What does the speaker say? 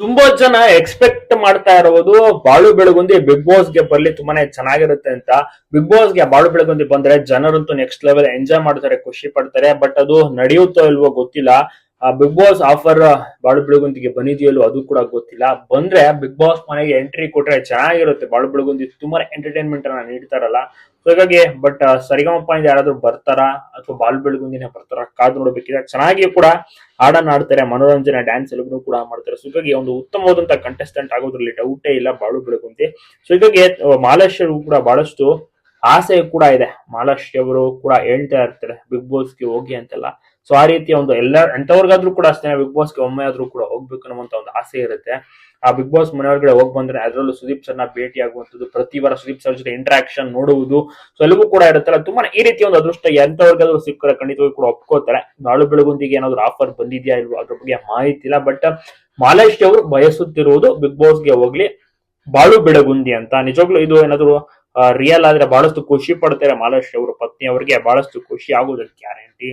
ತುಂಬಾ ಜನ ಎಕ್ಸ್ಪೆಕ್ಟ್ ಮಾಡ್ತಾ ಇರೋದು ಬಾಳು ಬೆಳಗುಂದಿ ಬಿಗ್ ಬಾಸ್ಗೆ ಬರ್ಲಿ ತುಂಬಾನೇ ಚೆನ್ನಾಗಿರುತ್ತೆ ಅಂತ. ಬಿಗ್ ಬಾಸ್ಗೆ ಬಾಳು ಬೆಳಗುಂದಿ ಬಂದ್ರೆ ಜನರಂತೂ ನೆಕ್ಸ್ಟ್ ಲೆವೆಲ್ ಎಂಜಾಯ್ ಮಾಡ್ತಾರೆ, ಖುಷಿ ಪಡ್ತಾರೆ ಬಟ್ ಅದು ನಡೆಯುತ್ತೋ ಇಲ್ವೋ ಗೊತ್ತಿಲ್ಲ. ಬಿಗ್ ಬಾಸ್ ಆಫರ್ ಬಾಳು ಬೆಳಗುಂದಿಗೆ ಬಂದಿದೆಯಲ್ಲೂ ಅದು ಕೂಡ ಗೊತ್ತಿಲ್ಲ. ಬಂದ್ರೆ ಬಿಗ್ ಬಾಸ್ ಮನೆಗೆ ಎಂಟ್ರಿ ಕೊಟ್ರೆ ಚೆನ್ನಾಗಿರುತ್ತೆ. ಬಾಳು ಬೆಳಗುಂದಿ ತುಂಬಾ ಎಂಟರ್ಟೈನ್ಮೆಂಟ್ ಅನ್ನ ನೀಡ್ತಾರಲ್ಲ. ಸೊ ಹಾಗಾಗಿ ಬಟ್ ಸರಿಗಮಪ್ಪ ಇಂದ ಯಾರಾದ್ರೂ ಬರ್ತಾರಾ? ಅಥವಾ ಬಾಳು ಬೆಳಗುಂದಿನೇ ಬರ್ತಾರ? ಕಾದು ನೋಡ್ಬೇಕಿದ್ರೆ ಚೆನ್ನಾಗಿ ಕೂಡ ಹಾಡನ್ನ ಆಡ್ತಾರೆ ಮನೋರಂಜನೆ ಡ್ಯಾನ್ಸ್ ಎಲ್ಲರೂ ಕೂಡ ಮಾಡ್ತಾರೆ. ಸೊ ಹೀಗಾಗಿ ಒಂದು ಉತ್ತಮವಾದಂತ ಕಂಟೆಸ್ಟೆಂಟ್ ಆಗೋದ್ರಲ್ಲಿ ಡೌಟೇ ಇಲ್ಲ ಬಾಳು ಬೆಳಗುಂದಿ ಸೊ ಹೀಗಾಗಿ ಮಾಲಾಶ್ವರು ಕೂಡ ಬಹಳಷ್ಟು ಆಸೆ ಕೂಡ ಇದೆ. ಮಹಾಲಕ್ಷ್ಮಿ ಕೂಡ ಹೇಳ್ತಾ ಇರ್ತಾರೆ ಬಿಗ್ ಬಾಸ್ಗೆ ಹೋಗಿ ಅಂತೆಲ್ಲ. ಸೊ ಆ ರೀತಿಯ ಒಂದು ಎಲ್ಲ ಎಂತವ್ರಿಗಾದ್ರೂ ಕೂಡ ಅಷ್ಟೇ ಬಿಗ್ ಬಾಸ್ಗೆ ಒಮ್ಮೆ ಆದ್ರೂ ಕೂಡ ಹೋಗ್ಬೇಕು ಅನ್ನುವಂತ ಒಂದು ಆಸೆ ಇರುತ್ತೆ. ಆ ಬಿಗ್ ಬಾಸ್ ಮನೆಯೊಳಗಡೆ ಹೋಗಿ ಬಂದ್ರೆ ಅದರಲ್ಲೂ ಸುದೀಪ್ ಸರ್ನ ಭೇಟಿ ಆಗುವಂಥದ್ದು ಪ್ರತಿ ವಾರ ಸುದೀಪ್ ಸರ್ ಜೊತೆ ಇಂಟ್ರಾಕ್ಷನ್ ನೋಡುವುದು. ಸೊ ಎಲ್ಲವೂ ಕೂಡ ಇರುತ್ತಲ್ಲ ತುಂಬಾ ಈ ರೀತಿಯ ಒಂದು ಅದೃಷ್ಟ ಎಂತವ್ರಿಗಾದ್ರೂ ಸಿಕ್ಕರೆ ಖಂಡಿತವಾಗಿ ಕೂಡ ಒಪ್ಕೋತಾರೆ. ಬಾಳು ಬೆಳಗುಂದಿಗೆ ಏನಾದ್ರು ಆಫರ್ ಬಂದಿದ್ಯಾ ಇಲ್ವೋ ಅದ್ರ ಬಗ್ಗೆ ಮಾಹಿತಿ ಇಲ್ಲ. ಬಟ್ ಮಾಲೇಶ್ ಅವರು ಬಯಸುತ್ತಿರುವುದು ಬಿಗ್ ಬಾಸ್ಗೆ ಹೋಗ್ಲಿ, ಬಾಳು ಬೆಳಗುಂದಿ ಅಂತ. ನಿಜವಾಗ್ಲೂ ಇದು ಏನಾದ್ರು ರಿಯಲ್ ಆದ್ರೆ ಬಹಳಷ್ಟು ಖುಷಿ ಪಡ್ತಾರೆ ಮಾಲಾಶ್ರೀ ಅವರ ಪತ್ನಿ ಅವರಿಗೆ ಬಹಳಷ್ಟು ಖುಷಿ ಆಗೋದಕ್ಕೆ ಗ್ಯಾರಂಟಿ